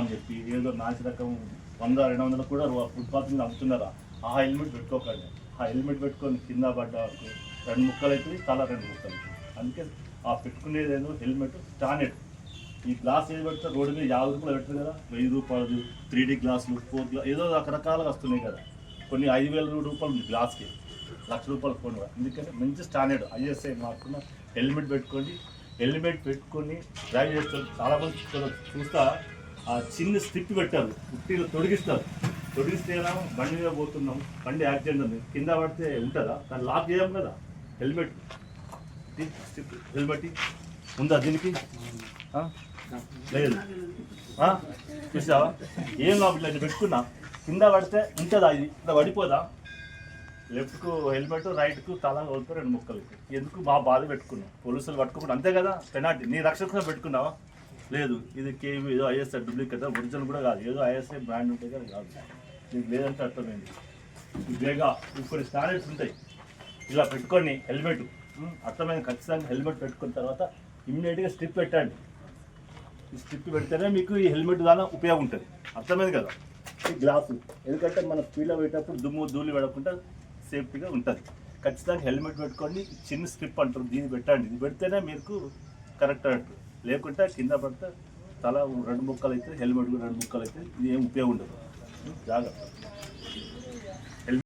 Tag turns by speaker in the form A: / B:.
A: అని చెప్పి ఏదో నాసి రకం వంద రెండు వందలు కూడా ఫుట్పాత్ మీద అమ్ముతున్నారా? ఆ హెల్మెట్ పెట్టుకోకండి. ఆ హెల్మెట్ పెట్టుకొని కింద పడ్డ రెండు ముక్కలు అవుతుంది తల రెండు ముక్కలు అందుకే ఆ పెట్టుకునేదేదో హెల్మెట్ స్టాండర్డ్. ఈ గ్లాస్ ఏది పెడితే రోడ్డు మీద యాభై రూపాయలు పెట్టారు కదా? వెయ్యి రూపాయలు త్రీ డీ గ్లాసులు ఫోర్ గ్లాస్ ఏదో రకరకాలుగా వస్తున్నాయి కదా. కొన్ని ఐదు వేల రూపాయలు ఉంది గ్లాస్కి. లక్ష రూపాయలు ఫోన్ ఎందుకంటే మంచి స్టాండర్డ్. ఐఎస్ఐ మార్కున్న హెల్మెట్ పెట్టుకోండి. హెల్మెట్ పెట్టుకొని డ్రైవ్ చేస్తారు. చాలా మంది చూస్తారు. చూస్తా? ఆ చిన్న స్ట్రిప్ పెట్టారు ఉట్టిలో తొడిగిస్తారు. తొడిగిస్తే ఎలా బండి మీద పోతున్నాం. బండి యాక్సిడెంట్ ఉంది. కింద పడితే ఉంటుందా? దాన్ని లాక్ చేయం కదా. హెల్మెట్. స్ట్రిప్. హెల్మెట్ ఉందా దీనికి? లేదు. చూసావా? ఏం లాభం లేదు పెట్టుకున్నా? కింద పడితే ఉంటుందా ఇది? ఇట్లా పడిపోదా? లెఫ్ట్కు హెల్మెట్ రైట్కు తల వరకు రెండు ముక్కలు. ఎందుకు? మా బాధ పెట్టుకున్నాం. పోలీసులు పట్టుకోకుండా. అంతే కదా? పెనాల్టీ. నీ రక్షణ పెట్టుకున్నావా? లేదు ఇది కేవీ ఏదో ఐఎస్ఐ డూప్లికేట్ ఒరిజినల్ కూడా కాదు. ఏదో ఐఎస్ఐ బ్రాండ్ ఉంటే కదా కాదు. నీకు లేదంటే అర్థమైంది. బేగా ఇప్పుడు స్టాండర్డ్స్ ఉంటాయి. ఇలా పెట్టుకొని హెల్మెట్ అర్థమైన అర్థమైంది ఖచ్చితంగా హెల్మెట్ పెట్టుకున్న తర్వాత ఇమ్మీడియట్గా స్ట్రిప్ పెట్టండి. ఈ స్ట్రిప్ పెడితేనే మీకు ఈ హెల్మెట్ ద్వారా ఉపయోగం ఉంటుంది. అర్థమైంది కదా? ఈ గ్లాసు. ఎందుకంటే మన స్పీడ్లో పెట్టేటప్పుడు దుమ్ము ధూళి పెడకుండా సేఫ్టీగా ఉంటుంది. ఖచ్చితంగా హెల్మెట్ పెట్టుకోండి చిన్న స్ట్రిప్ అంటారు దీన్ని పెట్టండి. ఇది పెడితేనే మీకు కరెక్ట్ అంటారు లేకుంటే కింద పడితే తల రెండు ముక్కలు అయితే హెల్మెట్ కూడా రెండు ముక్కలు అయితే ఇది ఏం ఉపయోగం ఉండదు. జాగ్రత్త.